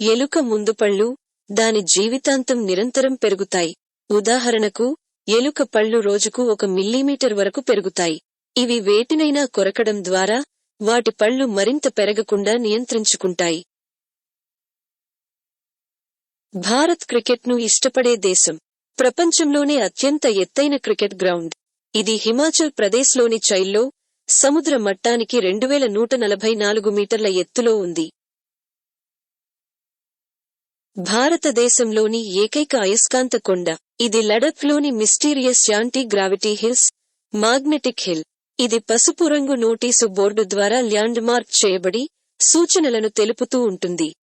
ఎలుక ముందుపళ్ళు దాని జీవితాంతం నిరంతరం పెరుగుతాయి. ఉదాహరణకు ఎలుక పళ్ళు రోజుకు ఒక మిల్లీమీటర్ వరకు పెరుగుతాయి. ఇవి వేటినైనా కొరకడం ద్వారా వాటి పళ్ళు మరింత పెరగకుండా నియంత్రించుకుంటాయి. భారత్ క్రికెట్ను ఇష్టపడే దేశం. ప్రపంచంలోనే అత్యంత ఎత్తైన క్రికెట్ గ్రౌండ్. ఇది హిమాచల్ ప్రదేశ్లోని చైల్లో సముద్ర మట్టానికి రెండు వేల నూట నలభై నాలుగు మీటర్ల ఎత్తులో ఉంది. భారతదేశంలోని ఏకైక అయస్కాంత కొండ. ఇది లడఖ్లోని mysterious anti gravity hills magnetic hill. ఇది పసుపు రంగు నోటీసు బోర్డు ద్వారా ల్యాండ్ మార్క్ చేయబడి సూచనలను తెలుపుతూ ఉంటుంది.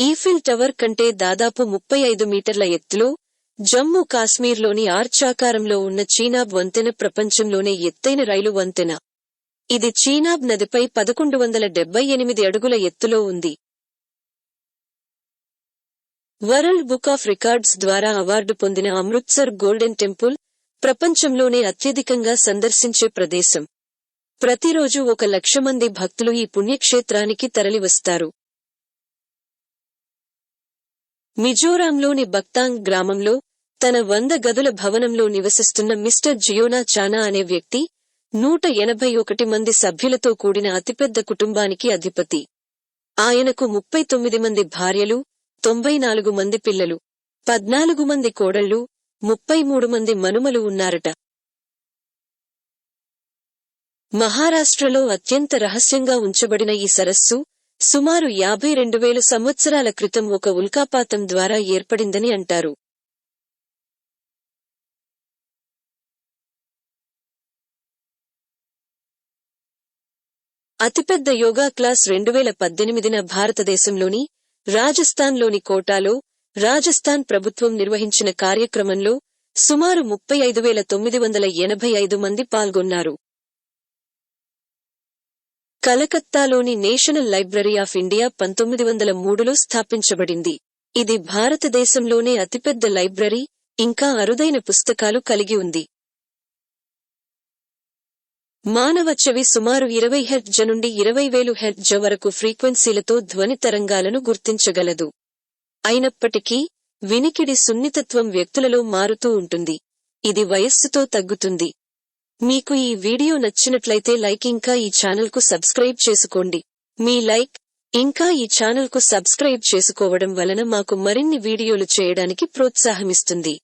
ఈఫిల్ టవర్ కంటే దాదాపు ముప్పై ఐదు మీటర్ల ఎత్తులో జమ్మూ కాశ్మీర్లోని ఆర్చాకారంలో ఉన్న చీనాబ్ వంతెన ప్రపంచంలోనే ఎత్తైన రైలు వంతెన. ఇది చీనాబ్ నదిపై పదకొండు వందల డెబ్బై ఎనిమిది అడుగుల ఎత్తులో ఉంది. వరల్డ్ బుక్ ఆఫ్ రికార్డ్స్ ద్వారా అవార్డు పొందిన అమృత్సర్ గోల్డెన్ టెంపుల్ ప్రపంచంలోనే అత్యధికంగా సందర్శించే ప్రదేశం. ప్రతిరోజు ఒక లక్ష మంది భక్తులు ఈ పుణ్యక్షేత్రానికి తరలివస్తారు. మిజోరాంలోని బక్తాంగ్ గ్రామంలో తన వంద గదుల భవనంలో నివసిస్తున్న మిస్టర్ జియోనా చానా అనే వ్యక్తి నూట ఎనభై ఒకటి మంది సభ్యులతో కూడిన అతిపెద్ద కుటుంబానికి అధిపతి. ఆయనకు ముప్పై తొమ్మిది మంది భార్యలు తొంభై నాలుగు మంది పిల్లలు పద్నాలుగు మంది కోడళ్ళు ముప్పై మూడు మంది మనుమలు ఉన్నారట. మహారాష్ట్రలో అత్యంత రహస్యంగా ఉంచబడిన ఈ సరస్సు సుమారు యాభై రెండు వేలు సంవత్సరాల క్రితం ఒక ఉల్కాపాతం ద్వారా ఏర్పడిందని అంటారు. అతిపెద్ద యోగా క్లాస్ రెండు వేల పద్దెనిమిదిన భారతదేశంలోని రాజస్థాన్లోని కోటాలో రాజస్థాన్ ప్రభుత్వం నిర్వహించిన కార్యక్రమంలో సుమారు ముప్పై ఐదు వేల తొమ్మిది వందల ఎనభై ఐదు మంది పాల్గొన్నారు. కలకత్తాలోని నేషనల్ లైబ్రరీ ఆఫ్ ఇండియా పంతొమ్మిది వందల మూడులో స్థాపించబడింది. ఇది భారతదేశంలోనే అతిపెద్ద లైబ్రరీ ఇంకా అరుదైన పుస్తకాలు కలిగి ఉంది. మానవ చెవి సుమారు ఇరవై హెర్ట్జ నుండి ఇరవై వేలు హెర్ట్జ వరకు ఫ్రీక్వెన్సీలతో ధ్వని తరంగాలను గుర్తించగలదు. అయినప్పటికీ వినికిడి సున్నితత్వం వ్యక్తులలో మారుతూ ఉంటుంది. ఇది వయస్సుతో తగ్గుతుంది. మీకు ఈ వీడియో నచ్చినట్లయితే లైక్ ఇంకా ఈ ఛానల్కు సబ్స్క్రైబ్ చేసుకోండి. మీ లైక్ ఇంకా ఈ ఛానల్కు సబ్స్క్రైబ్ చేసుకోవడం వలన మాకు మరిన్ని వీడియోలు చేయడానికి ప్రోత్సాహమిస్తుంది.